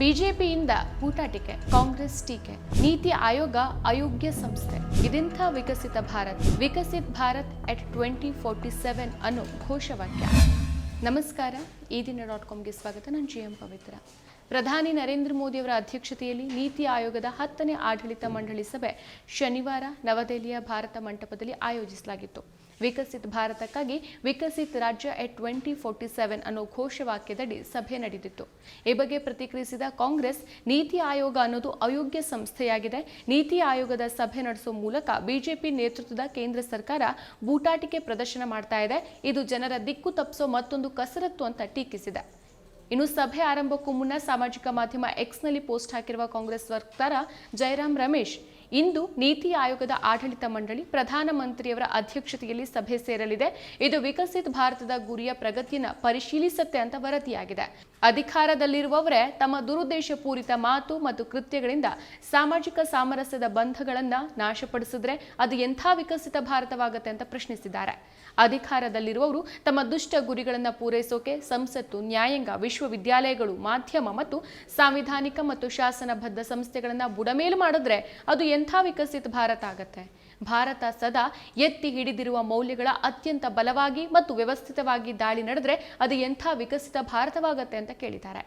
ಬಿಜೆಪಿಯಿಂದ ಪೂಟಾಟಿಕೆ ಕಾಂಗ್ರೆಸ್ ಟೀಕೆ, ನೀತಿ ಆಯೋಗ ಅಯೋಗ್ಯ ಸಂಸ್ಥೆ. ಇದೆಂಥ Viksit Bharat? Viksit Bharat at twenty forty seven ಅನ್ನೋ ಘೋಷವಾಕ್ಯ. ನಮಸ್ಕಾರ, ಈ ದಿನ ಡಾಟ್ ಕಾಮ್ಗೆ ಸ್ವಾಗತ. ನಾನು ಜಿ ಎಂ ಪವಿತ್ರ. ಪ್ರಧಾನಿ ನರೇಂದ್ರ ಮೋದಿಯವರ ಅಧ್ಯಕ್ಷತೆಯಲ್ಲಿ ನೀತಿ ಆಯೋಗದ ಹತ್ತನೇ ಆಡಳಿತ ಮಂಡಳಿ ಸಭೆ ಶನಿವಾರ ನವದೆಹಲಿಯ ಭಾರತ ಮಂಟಪದಲ್ಲಿ ಆಯೋಜಿಸಲಾಗಿತ್ತು. ವಿಕಸಿತ ಭಾರತಕ್ಕಾಗಿ ವಿಕಸಿತ ರಾಜ್ಯ ಎಟ್ ಟ್ವೆಂಟಿ ಫೋರ್ಟಿ ಸೆವೆನ್ ಅನ್ನೋ ಘೋಷವಾಕ್ಯದಡಿ ಸಭೆ ನಡೆದಿತ್ತು. ಈ ಬಗ್ಗೆ ಪ್ರತಿಕ್ರಿಯಿಸಿದ ಕಾಂಗ್ರೆಸ್, ನೀತಿ ಆಯೋಗ ಅನ್ನೋದು ಅಯೋಗ್ಯ ಸಂಸ್ಥೆಯಾಗಿದೆ. ನೀತಿ ಆಯೋಗದ ಸಭೆ ನಡೆಸುವ ಮೂಲಕ ಬಿಜೆಪಿ ನೇತೃತ್ವದ ಕೇಂದ್ರ ಸರ್ಕಾರ ಬೂಟಾಟಿಕೆ ಪ್ರದರ್ಶನ ಮಾಡ್ತಾ ಇದೆ. ಇದು ಜನರ ದಿಕ್ಕು ತಪ್ಪಿಸೋ ಮತ್ತೊಂದು ಕಸರತ್ತು ಅಂತ ಟೀಕಿಸಿದೆ. ಇನ್ನು ಸಭೆ ಆರಂಭಕ್ಕೂ ಮುನ್ನ ಸಾಮಾಜಿಕ ಮಾಧ್ಯಮ ಎಕ್ಸ್ನಲ್ಲಿ ಪೋಸ್ಟ್ ಹಾಕಿರುವ ಕಾಂಗ್ರೆಸ್ ವಕ್ತಾರ ಜಯರಾಮ್ ರಮೇಶ್ ಇಂದು ನೀತಿ ಆಯೋಗದ ಆಡಳಿತ ಮಂಡಳಿ ಪ್ರಧಾನಮಂತ್ರಿಯವರ ಅಧ್ಯಕ್ಷತೆಯಲ್ಲಿ ಸಭೆ ಸೇರಲಿದೆ. ಇದು ವಿಕಸಿತ ಭಾರತದ ಗುರಿಯ ಪ್ರಗತಿಯನ್ನು ಪರಿಶೀಲಿಸುತ್ತೆ ಅಂತ ವರದಿಯಾಗಿದೆ. ಅಧಿಕಾರದಲ್ಲಿರುವವರೇ ತಮ್ಮ ದುರುದ್ದೇಶಪೂರಿತ ಮಾತು ಮತ್ತು ಕೃತ್ಯಗಳಿಂದ ಸಾಮಾಜಿಕ ಸಾಮರಸ್ಯದ ಬಂಧಗಳನ್ನ ನಾಶಪಡಿಸಿದ್ರೆ ಅದು ಎಂಥ ವಿಕಸಿತ ಭಾರತವಾಗುತ್ತೆ ಅಂತ ಪ್ರಶ್ನಿಸಿದ್ದಾರೆ. ಅಧಿಕಾರದಲ್ಲಿರುವವರು ತಮ್ಮ ದುಷ್ಟ ಗುರಿಗಳನ್ನು ಪೂರೈಸೋಕೆ ಸಂಸತ್ತು, ನ್ಯಾಯಾಂಗ, ವಿಶ್ವವಿದ್ಯಾಲಯಗಳು, ಮಾಧ್ಯಮ ಮತ್ತು ಸಾಂವಿಧಾನಿಕ ಮತ್ತು ಶಾಸನಬದ್ಧ ಸಂಸ್ಥೆಗಳನ್ನು ಬುಡಮೇಲು ಮಾಡಿದ್ರೆ ಅದು ಎಂಥ ವಿಕಸಿತ ಭಾರತ ಆಗತ್ತೆ? ಭಾರತ ಸದಾ ಎತ್ತಿ ಹಿಡಿದಿರುವ ಮೌಲ್ಯಗಳ ಅತ್ಯಂತ ಬಲವಾಗಿ ಮತ್ತು ವ್ಯವಸ್ಥಿತವಾಗಿ ದಾಳಿ ನಡೆದ್ರೆ ಅದು ಎಂಥ ವಿಕಸಿತ ಭಾರತವಾಗತ್ತೆ ಅಂತ ಕೇಳಿದ್ದಾರೆ.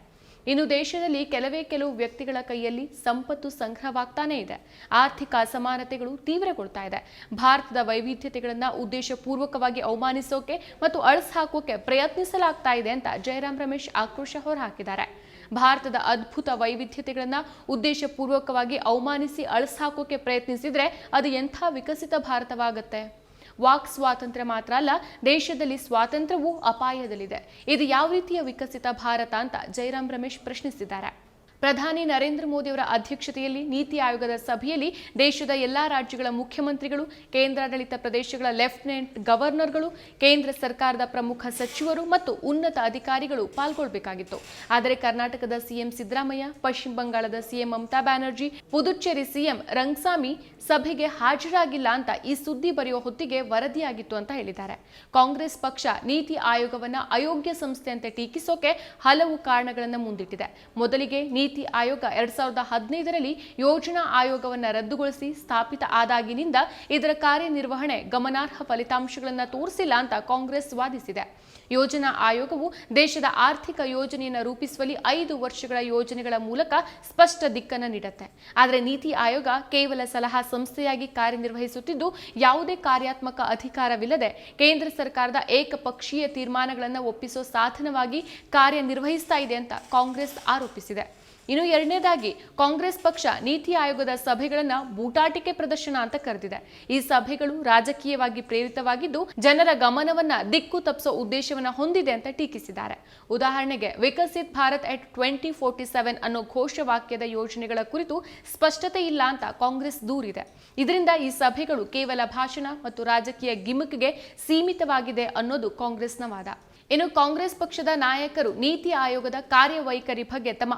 ಇನ್ನು ದೇಶದಲ್ಲಿ ಕೆಲವೇ ಕೆಲವು ವ್ಯಕ್ತಿಗಳ ಕೈಯಲ್ಲಿ ಸಂಪತ್ತು ಸಂಗ್ರಹವಾಗ್ತಾನೇ ಇದೆ. ಆರ್ಥಿಕ ಅಸಮಾನತೆಗಳು ತೀವ್ರಗೊಳ್ತಾ ಇದೆ. ಭಾರತದ ವೈವಿಧ್ಯತೆಗಳನ್ನ ಉದ್ದೇಶಪೂರ್ವಕವಾಗಿ ಅವಮಾನಿಸೋಕೆ ಮತ್ತು ಅಳಸ್ ಹಾಕೋಕೆ ಪ್ರಯತ್ನಿಸಲಾಗ್ತಾ ಇದೆ ಅಂತ ಜಯರಾಮ್ ರಮೇಶ್ ಆಕ್ರೋಶ ಹೊರಹಾಕಿದ್ದಾರೆ. ಭಾರತದ ಅದ್ಭುತ ವೈವಿಧ್ಯತೆಗಳನ್ನು ಉದ್ದೇಶಪೂರ್ವಕವಾಗಿ ಅವಮಾನಿಸಿ ಅಳಸಾಕೋಕೆ ಪ್ರಯತ್ನಿಸಿದ್ರೆ ಅದು ಎಂಥ ವಿಕಸಿತ ಭಾರತವಾಗತ್ತೆ? ವಾಕ್ ಸ್ವಾತಂತ್ರ್ಯ ಮಾತ್ರ ಅಲ್ಲ, ದೇಶದಲ್ಲಿ ಸ್ವಾತಂತ್ರ್ಯವೂ ಅಪಾಯದಲ್ಲಿದೆ. ಇದು ಯಾವ ರೀತಿಯ ವಿಕಸಿತ ಭಾರತ ಅಂತ ಜೈರಾಮ್ ರಮೇಶ್ ಪ್ರಶ್ನಿಸಿದ್ದಾರೆ. ಪ್ರಧಾನಿ ನರೇಂದ್ರ ಮೋದಿಯವರ ಅಧ್ಯಕ್ಷತೆಯಲ್ಲಿ ನೀತಿ ಆಯೋಗದ ಸಭೆಯಲ್ಲಿ ದೇಶದ ಎಲ್ಲಾ ರಾಜ್ಯಗಳ ಮುಖ್ಯಮಂತ್ರಿಗಳು, ಕೇಂದ್ರಾಡಳಿತ ಪ್ರದೇಶಗಳ ಲೆಫ್ಟಿನೆಂಟ್ ಗವರ್ನರ್ಗಳು, ಕೇಂದ್ರ ಸರ್ಕಾರದ ಪ್ರಮುಖ ಸಚಿವರು ಮತ್ತು ಉನ್ನತ ಅಧಿಕಾರಿಗಳು ಪಾಲ್ಗೊಳ್ಳಬೇಕಾಗಿತ್ತು ಆದರೆ ಕರ್ನಾಟಕದ ಸಿಎಂ ಸಿದ್ದರಾಮಯ್ಯ, ಪಶ್ಚಿಮ ಬಂಗಾಳದ ಸಿಎಂ ಮಮತಾ ಬ್ಯಾನರ್ಜಿ, ಪುದುಚೇರಿ ಸಿಎಂ ರಂಗಸ್ವಾಮಿ ಸಭೆಗೆ ಹಾಜರಾಗಿಲ್ಲ ಅಂತ ಈ ಸುದ್ದಿ ಬರೆಯುವ ಹೊತ್ತಿಗೆ ವರದಿಯಾಗಿತ್ತು ಅಂತ ಹೇಳಿದ್ದಾರೆ. ಕಾಂಗ್ರೆಸ್ ಪಕ್ಷ ನೀತಿ ಆಯೋಗವನ್ನ ಅಯೋಗ್ಯ ಸಂಸ್ಥೆ ಅಂತ ಟೀಕಿಸೋಕೆ ಹಲವು ಕಾರಣಗಳನ್ನು ಮುಂದಿಟ್ಟಿದೆ. ಮೊದಲಿಗೆ ನೀತಿ ಆಯೋಗ ಎರಡ್ ಸಾವಿರದ ಹದಿನೈದರಲ್ಲಿ ಯೋಜನಾ ಆಯೋಗವನ್ನ ರದ್ದುಗೊಳಿಸಿ ಸ್ಥಾಪಿತ ಆದಾಗಿನಿಂದ ಇದರ ಕಾರ್ಯನಿರ್ವಹಣೆ ಗಮನಾರ್ಹ ಫಲಿತಾಂಶಗಳನ್ನು ತೋರಿಸಿಲ್ಲ ಅಂತ ಕಾಂಗ್ರೆಸ್ ವಾದಿಸಿದೆ. ಯೋಜನಾ ಆಯೋಗವು ದೇಶದ ಆರ್ಥಿಕ ಯೋಜನೆಯನ್ನು ರೂಪಿಸುವಲ್ಲಿ ಐದು ವರ್ಷಗಳ ಯೋಜನೆಗಳ ಮೂಲಕ ಸ್ಪಷ್ಟ ದಿಕ್ಕನ್ನು ನೀಡುತ್ತೆ. ಆದರೆ ನೀತಿ ಆಯೋಗ ಕೇವಲ ಸಲಹಾ ಸಂಸ್ಥೆಯಾಗಿ ಕಾರ್ಯನಿರ್ವಹಿಸುತ್ತಿದ್ದು ಯಾವುದೇ ಕಾರ್ಯಾತ್ಮಕ ಅಧಿಕಾರವಿಲ್ಲದೆ ಕೇಂದ್ರ ಸರ್ಕಾರದ ಏಕಪಕ್ಷೀಯ ತೀರ್ಮಾನಗಳನ್ನು ಒಪ್ಪಿಸೋ ಸಾಧನವಾಗಿ ಕಾರ್ಯನಿರ್ವಹಿಸ್ತಾ ಇದೆ ಅಂತ ಕಾಂಗ್ರೆಸ್ ಆರೋಪಿಸಿದೆ. ಇನ್ನು ಎರಡನೇದಾಗಿ ಕಾಂಗ್ರೆಸ್ ಪಕ್ಷ ನೀತಿ ಆಯೋಗದ ಸಭೆಗಳನ್ನ ಬೂಟಾಟಿಕೆ ಪ್ರದರ್ಶನ ಅಂತ ಕರೆದಿದೆ. ಈ ಸಭೆಗಳು ರಾಜಕೀಯವಾಗಿ ಪ್ರೇರಿತವಾಗಿದ್ದು ಜನರ ಗಮನವನ್ನ ದಿಕ್ಕು ತಪ್ಪಿಸೋ ಉದ್ದೇಶವನ್ನ ಹೊಂದಿದೆ ಅಂತ ಟೀಕಿಸಿದ್ದಾರೆ. ಉದಾಹರಣೆಗೆ Viksit Bharat at twenty forty seven ಅನ್ನೋ ಘೋಷವಾಕ್ಯದ ಯೋಜನೆಗಳ ಕುರಿತು ಸ್ಪಷ್ಟತೆ ಇಲ್ಲ ಅಂತ ಕಾಂಗ್ರೆಸ್ ದೂರಿದೆ. ಇದರಿಂದ ಈ ಸಭೆಗಳು ಕೇವಲ ಭಾಷಣ ಮತ್ತು ರಾಜಕೀಯ ಗಿಮಿಕ್ಗೆ ಸೀಮಿತವಾಗಿದೆ ಅನ್ನೋದು ಕಾಂಗ್ರೆಸ್ನ ವಾದ. ಇನ್ನು ಕಾಂಗ್ರೆಸ್ ಪಕ್ಷದ ನಾಯಕರು ನೀತಿ ಆಯೋಗದ ಕಾರ್ಯವೈಖರಿ ಬಗ್ಗೆ ತಮ್ಮ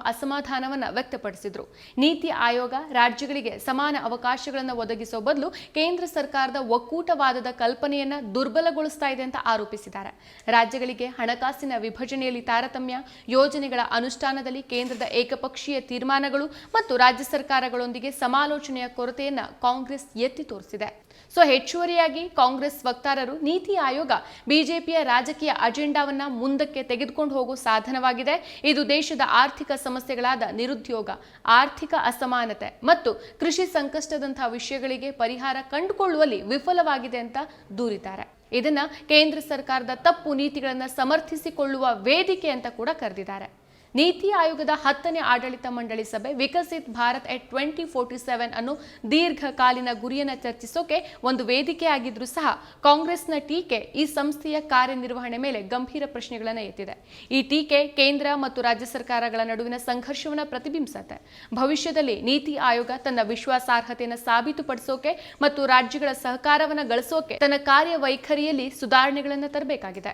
ಅಸಮಾಧಾನವನ್ನು ವ್ಯಕ್ತಪಡಿಸಿದರು. ನೀತಿ ಆಯೋಗ ರಾಜ್ಯಗಳಿಗೆ ಸಮಾನ ಅವಕಾಶಗಳನ್ನು ಒದಗಿಸೋ ಬದಲು ಕೇಂದ್ರ ಸರ್ಕಾರದ ಒಕ್ಕೂಟವಾದದ ಕಲ್ಪನೆಯನ್ನು ದುರ್ಬಲಗೊಳಿಸ್ತಾ ಇದೆ ಅಂತ ಆರೋಪಿಸಿದ್ದಾರೆ. ರಾಜ್ಯಗಳಿಗೆ ಹಣಕಾಸಿನ ವಿಭಜನೆಯಲ್ಲಿ ತಾರತಮ್ಯ, ಯೋಜನೆಗಳ ಅನುಷ್ಠಾನದಲ್ಲಿ ಕೇಂದ್ರದ ಏಕಪಕ್ಷೀಯ ತೀರ್ಮಾನಗಳು ಮತ್ತು ರಾಜ್ಯ ಸರ್ಕಾರಗಳೊಂದಿಗೆ ಸಮಾಲೋಚನೆಯ ಕೊರತೆಯನ್ನು ಕಾಂಗ್ರೆಸ್ ಎತ್ತಿ ತೋರಿಸಿದೆ. ಸೊ ಹೆಚ್ಚುವರಿಯಾಗಿ ಕಾಂಗ್ರೆಸ್ ವಕ್ತಾರರು, ನೀತಿ ಆಯೋಗ ಬಿಜೆಪಿಯ ರಾಜಕೀಯ ಅಜೆಂಡಾವನ್ನ ಮುಂದಕ್ಕೆ ತೆಗೆದುಕೊಂಡು ಹೋಗುವ ಸಾಧನವಾಗಿದೆ. ಇದು ದೇಶದ ಆರ್ಥಿಕ ಸಮಸ್ಯೆಗಳಾದ ನಿರುದ್ಯೋಗ, ಆರ್ಥಿಕ ಅಸಮಾನತೆ ಮತ್ತು ಕೃಷಿ ಸಂಕಷ್ಟದಂತಹ ವಿಷಯಗಳಿಗೆ ಪರಿಹಾರ ಕಂಡುಕೊಳ್ಳುವಲ್ಲಿ ವಿಫಲವಾಗಿದೆ ಅಂತ ದೂರಿದ್ದಾರೆ. ಇದನ್ನ ಕೇಂದ್ರ ಸರ್ಕಾರದ ತಪ್ಪು ನೀತಿಗಳನ್ನು ಸಮರ್ಥಿಸಿಕೊಳ್ಳುವ ವೇದಿಕೆ ಅಂತ ಕೂಡ ಕರೆದಿದ್ದಾರೆ. ನೀತಿ ಆಯೋಗದ ಹತ್ತನೇ ಆಡಳಿತ ಮಂಡಳಿ ಸಭೆ Viksit Bharat at twenty forty seven ಅನ್ನು ದೀರ್ಘಕಾಲೀನ ಗುರಿಯನ್ನು ಚರ್ಚಿಸೋಕೆ ಒಂದು ವೇದಿಕೆ ಆಗಿದ್ರೂ ಸಹ ಕಾಂಗ್ರೆಸ್ನ ಟೀಕೆ ಈ ಸಂಸ್ಥೆಯ ಕಾರ್ಯನಿರ್ವಹಣೆ ಮೇಲೆ ಗಂಭೀರ ಪ್ರಶ್ನೆಗಳನ್ನು ಎತ್ತಿದೆ. ಈ ಟೀಕೆ ಕೇಂದ್ರ ಮತ್ತು ರಾಜ್ಯ ಸರ್ಕಾರಗಳ ನಡುವಿನ ಸಂಘರ್ಷವನ್ನು ಪ್ರತಿಬಿಂಬಿಸುತ್ತೆ. ಭವಿಷ್ಯದಲ್ಲಿ ನೀತಿ ಆಯೋಗ ತನ್ನ ವಿಶ್ವಾಸಾರ್ಹತೆಯನ್ನು ಸಾಬೀತುಪಡಿಸೋಕೆ ಮತ್ತು ರಾಜ್ಯಗಳ ಸಹಕಾರವನ್ನು ಗಳಿಸೋಕೆ ತನ್ನ ಕಾರ್ಯವೈಖರಿಯಲ್ಲಿ ಸುಧಾರಣೆಗಳನ್ನು ತರಬೇಕಾಗಿದೆ.